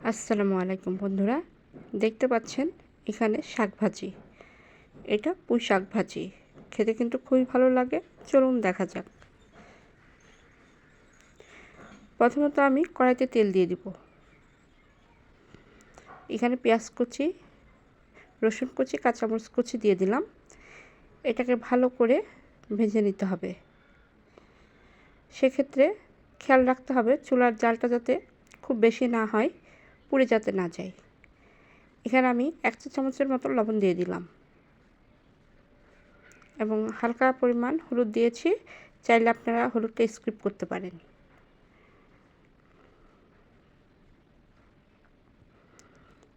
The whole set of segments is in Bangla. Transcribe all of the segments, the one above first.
আসসালামু আলাইকুম বন্ধুরা, দেখতে পাচ্ছেন এখানে শাক ভাজি। এটা পুঁই শাক ভাজি। খেতে কিন্তু খুবই ভালো লাগে। চলুন দেখা যাক। প্রথমত আমি কড়াইতে তেল দিয়ে দিব। এখানে পেঁয়াজ কুচি, রসুন কুচি, কাঁচামরিচ কুচি দিয়ে দিলাম। এটাকে ভালো করে ভেজে নিতে হবে। সেক্ষেত্রে খেয়াল রাখতে হবে, চুলার জালটা যাতে খুব বেশি না হয়। পুড়ে যাতে না যায়। এখানে আমি এক চা চামচের মতো লবণ দিয়ে দিলাম। এবং হালকা পরিমাণ হলুদ দিয়েছি, চাইলে আপনারা হলুদটা স্ক্রিপ করতে পারেন।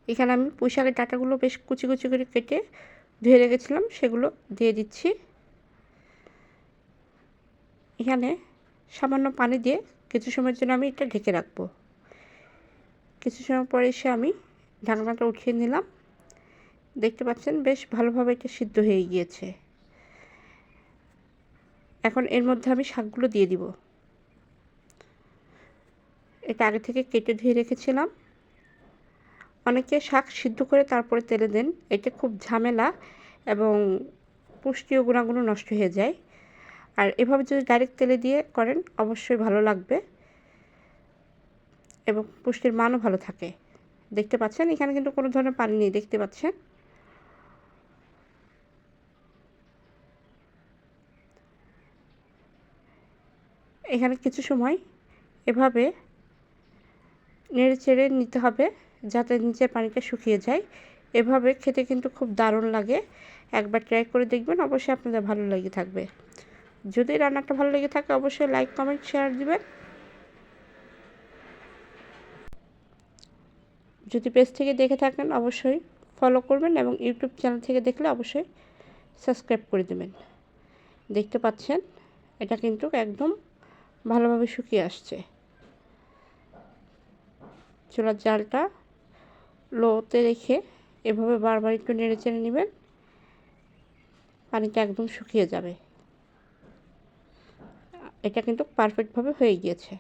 এখানে আমি পুঁইশাকের ডাটাগুলো বেশ কুচি কুচি করে কেটে ধুয়ে রেখেছিলাম, সেগুলো দিয়ে দিচ্ছি। এখানে সামান্য পানি দিয়ে কিছু সময়ের জন্য আমি এটা ঢেকে রাখব। কিছু সময় পরে এসে আমি ঢাকনাটা উঠিয়ে নিলাম। দেখতে পাচ্ছেন বেশ ভালোভাবে এটা সিদ্ধ হয়ে গিয়েছে। এখন এর মধ্যে আমি শাকগুলো দিয়ে দিব। এটা আগে থেকে কেটে ধুয়ে রেখেছিলাম। অনেকে শাক সিদ্ধ করে তারপরে তেলে দেন। এটা খুব ঝামেলা এবং পুষ্টিও গুণাগুণ নষ্ট হয়ে যায়। আর এভাবে যদি ডাইরেক্ট তেলে দিয়ে করেন, অবশ্যই ভালো লাগবে। এবং পুষ্টির মানও ভালো থাকে। দেখতে পাচ্ছেন, এখানে কিন্তু কোনো ধরনের পানি নেই, দেখতে পাচ্ছেন। এখানে কিছু সময় এভাবে নেড়ে চেড়ে নিতে হবে, যাতে নিচের পানিটা শুকিয়ে যায়। এভাবে খেতে কিন্তু খুব দারুণ লাগে। একবার ট্রাই করে দেখবেন, অবশ্যই আপনাদের ভালো লেগে থাকবে। যদি রান্নাটা ভালো লেগে থাকে, অবশ্যই লাইক, কমেন্ট, শেয়ার দিবেন। যদি পেজ থেকে দেখে থাকেন, অবশ্যই ফলো করবেন এবং ইউটিউব চ্যানেল থেকে দেখলে অবশ্যই সাবস্ক্রাইব করে দেবেন। দেখতে পাচ্ছেন, এটা কিন্তু একদম ভালোভাবে শুকিয়ে আসছে। চুলার জালটা লোতে রেখে এভাবে বারবার একটু নেড়ে চেড়ে নেবেন, পানিটা একদম শুকিয়ে যাবে। এটা কিন্তু পারফেক্টভাবে হয়ে গিয়েছে।